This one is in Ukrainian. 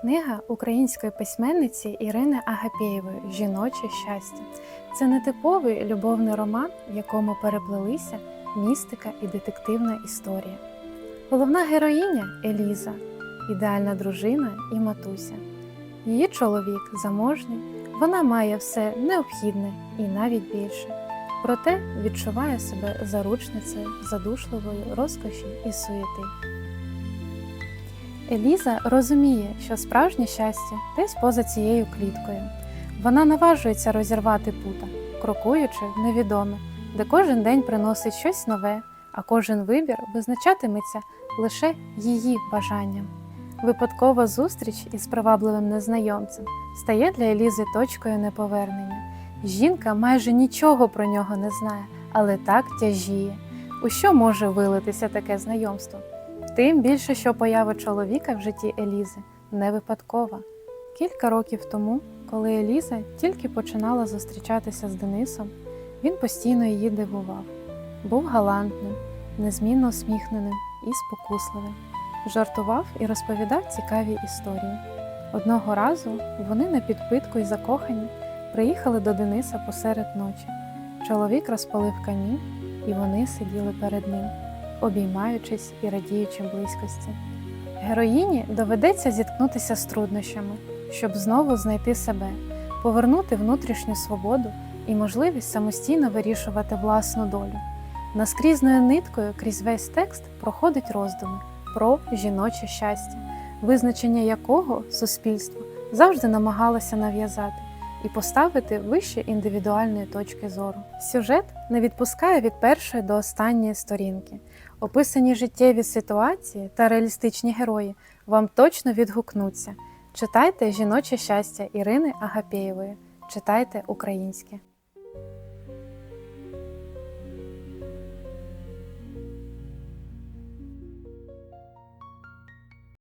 Книга української письменниці Ірини Агапєєвої Жіноче щастя. Це нетиповий любовний роман, в якому переплелися містика і детективна історія. Головна героїня Еліза, ідеальна дружина і матуся. Її чоловік заможний, вона має все необхідне і навіть більше. Проте відчуває себе заручницею задушливої розкоші і суєти. Еліза розуміє, що справжнє щастя десь поза цією кліткою. Вона наважується розірвати пута, крокуючи в невідоме, де кожен день приносить щось нове, а кожен вибір визначатиметься лише її бажанням. Випадкова зустріч із привабливим незнайомцем стає для Елізи точкою неповернення. Жінка майже нічого про нього не знає, але так тяжіє. У що може вилитися таке знайомство? Тим більше, що поява чоловіка в житті Елізи не випадкова. Кілька років тому, коли Еліза тільки починала зустрічатися з Денисом, він постійно її дивував. Був галантним, незмінно усміхненим і спокусливим. Жартував і розповідав цікаві історії. Одного разу вони на підпитку й закохані приїхали до Дениса посеред ночі. Чоловік розпалив камін, і вони сиділи перед ним обіймаючись і радіючи близькості. Героїні доведеться зіткнутися з труднощами, щоб знову знайти себе, повернути внутрішню свободу і можливість самостійно вирішувати власну долю. Наскрізною ниткою крізь весь текст проходить роздуми про жіноче щастя, визначення якого суспільство завжди намагалося нав'язати і поставити вище індивідуальної точки зору. Сюжет не відпускає від першої до останньої сторінки. Описані життєві ситуації та реалістичні герої вам точно відгукнуться. Читайте жіноче щастя Ірини Агапєєвої, читайте українське.